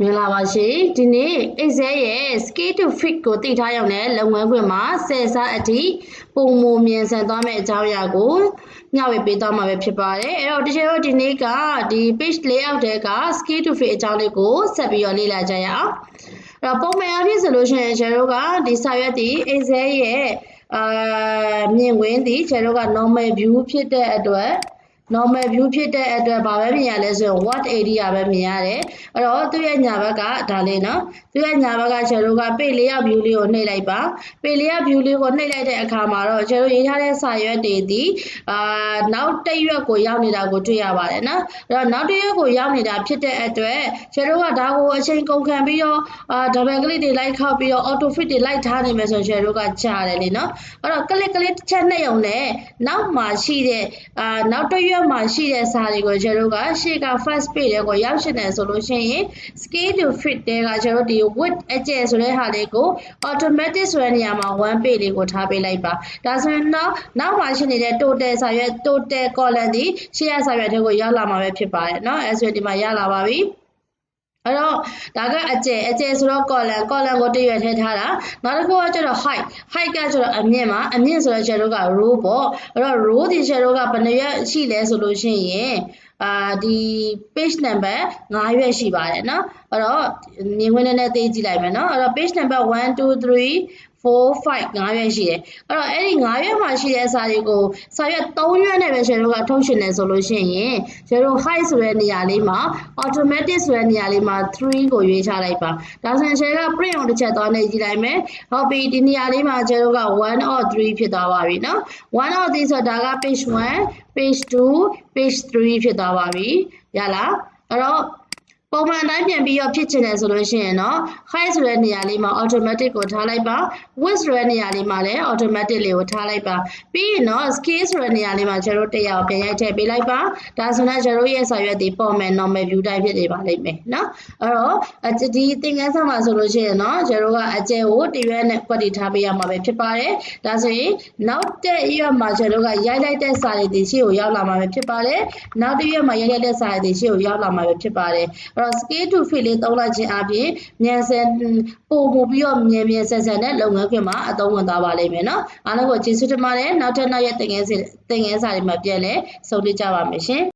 မင်္ဂလာပါရှင်ဒီနေ့ Excel ရဲ့ scale to fit ကိုသိထားရုံနဲ့လုပ်ငန်းခွင်မှာဆယ်စားအထိပုံမမြန်ဆန်သွားမယ့်အကြောင်းအရာကိုညဝေပေးသွားမှာပဲဖြစ်ပါတယ်အဲ့တော့တကယ်တော့ဒီနေ့ကဒီ page layout တဲက scale to fit အကြောင်းလေးကိုဆက်ပြီးတော့လေ့လာကြရအောင်အဲ့တော့ပုံမှန်အဖြစ်ဆိုလို့ရှိရင်ကျွန်တော်တို့ကဒီစာရွက်ဒီ Excel ရဲ့အာမြင်ကွင်းဒီကျွန်တော်တို့က normal view ဖြစ်တဲ့အတွက် normal view ဖြစ်တဲ့အတွက်ဘာပဲမြင်ရလဲဆိုရင် what area ပဲမြင်ရတယ်အဲ့တော့သူ့ရဲ့ညာဘက်ကဒါလေးနော်သူ့ရဲ့ညာဘက်ကကျွန်တော်တို့ကပေလေးရောက် view လေးကိုနှိပ်လိုက်ပါပေလေးရောက် view လေးကိုနှိပ်လိုက်တဲ့အခါမှာတော့ကျွန်တော်ရေးထားတဲ့စာရွက်တွေဒီအာနောက်တစ်ရွက်ကိုရောက်နေတာကိုတွေ့ရပါတယ်နော်အဲ့တော့နောက်တစ်ရွက်ကိုရောက်နေတာဖြစ်တဲ့အတွက်ကျွန်တော်တို့ကဒါကိုအချိန်ကုန်ခံပြီးတော့အာ double click တွေလိုက်ခောက်ပြီးတော့ auto fit တွေလိုက်ထားနေမယ်ဆိုရင်ကျွန်တော်တို့ကကြားတယ်လေနော်အဲ့တော့ click click တစ်ချက်နှိပ်အောင်နဲ့နောက်မှာရှိတဲ့အာနောက်တစ်ရွမှာရှိတဲ့စာတွေကိုကျွန်တော်တို့ကရှေ့က first page တွေကိုရောက်ရှင်တယ်ဆိုလို့ရှိရင် scale to fit တဲ့ကကျွန်တော်တို့ဒီ width အကျယ်ဆိုတဲ့ဟာလေးကို automatic ဆိုတဲ့နေရာမှာ1 page လေးကိုထားပေးလိုက်ပါဒါဆိုရင်တော့နောက်မှာရှိနေတဲ့ total စာရွက် total column ဒီရှေ့ရစာရွက်တွေကိုရောက်လာမှာပဲဖြစ်ပါတယ်เนาะအဲဆိုရင်ဒီမှာရလာပါပြီ အဲ့တော့ဒါကအကျယ်အကျယ်ဆိုတော့ column column ကိုတရွက်ထည့်ထားတာနောက်တစ်ခုကကျတော့ height height ကကျတော့အမြင့်မှာအမြင့်ဆိုတော့ကျတော့က row ပေါ့အဲ့တော့ row ဒီကျတော့ကဘယ်နှရွက်ရှိလဲဆိုလို့ရှိရင်အာဒီ page number 5ရွက်ရှိပါတယ်เนาะအဲ့တော့မြင်ခွင့်နဲ့သေးကြည့်လိုက်မယ်เนาะအဲ့တော့ page number 1 2 3 4 5 9ရွက်ရှိတယ်။အဲ့တော့အဲ့ဒီ9ရွက်မှာရှိတဲ့စာတွေကိုစာရွက်3ရွက်နဲ့ပဲကျွန်တော်တို့ကထုတ်ရှင်တယ်ဆိုလို့ရှိရင်ကျွန်တော် high ဆိုတဲ့နေရာလေးမှာ automatic ဆိုတဲ့နေရာလေးမှာ3ကိုရွေးချလိုက်ပါ။ဒါဆိုရင်ကျွန်တော်က print အောင်တစ်ချက်သွားနေကြည့်လိုက်မယ်။ဟုတ်ပြီဒီနေရာလေးမှာကျွန်တော်က1 or 3ဖြစ်သွားပါပြီနော်။1 or 3ဆိုတာက page 1 page 2 page 3ဖြစ်သွားပါပြီ။ရလား။အဲ့တော့ ပုံမှန်အတိုင်းပြန်ပြီးတော့ဖြစ်ချင်တယ်ဆိုလို့ရှိရင်တော့ high ဆိုတဲ့နေရာလေးမှာ automatic ကိုထားလိုက်ပါ width ဆိုတဲ့နေရာလေးမှာလည်း automatic လေးကိုထားလိုက်ပါပြီးရင်တော့ scale ဆိုတဲ့နေရာလေးမှာကျွန်တော်တို့တရားကိုပြန်ရိုက်ထည့်ပေးလိုက်ပါဒါဆိုတော့ကျွန်တော်ရဲ့စာရွက်ဒီပုံမှန် normal view တိုင်းဖြစ်နေပါလိမ့်မယ်နော်အဲ့တော့ဒီသင်ခန်းစာမှာဆိုလို့ရှိရင်တော့ကျွန်တော်ကအကျယ်ကိုတရွက်နဲ့ကွက်တီထားပေးရမှာပဲဖြစ်ပါတယ်ဒါဆိုရင်နောက်တဲ့ရွက်မှာကျွန်တော်ကရိုက်လိုက်တဲ့စာရည်တွေရှေ့ကိုရောက်လာမှာပဲဖြစ်ပါတယ်နောက်တဲ့ရွက်မှာရိုက်လိုက်တဲ့စာရည်တွေရှေ့ကိုရောက်လာမှာပဲဖြစ်ပါတယ်အဲ့တော့ scale to fit လေးသုံးလိုက်ခြင်းအပြင်မြန်ဆန်ပို့မှုပြီးတော့မြန်မြန်ဆန်ဆန်နဲ့လုပ်ငန်းခွင်မှာအသုံးဝင်သွားပါလိမ့်မယ်နော်အားလုံးကိုကျေးဇူးတင်ပါတယ်နောက်ထပ်နောက်ရက်သင်ခန်းသင်ခန်းစာတွေမှာပြန်လဲဆုံတွေ့ကြပါမယ်ရှင်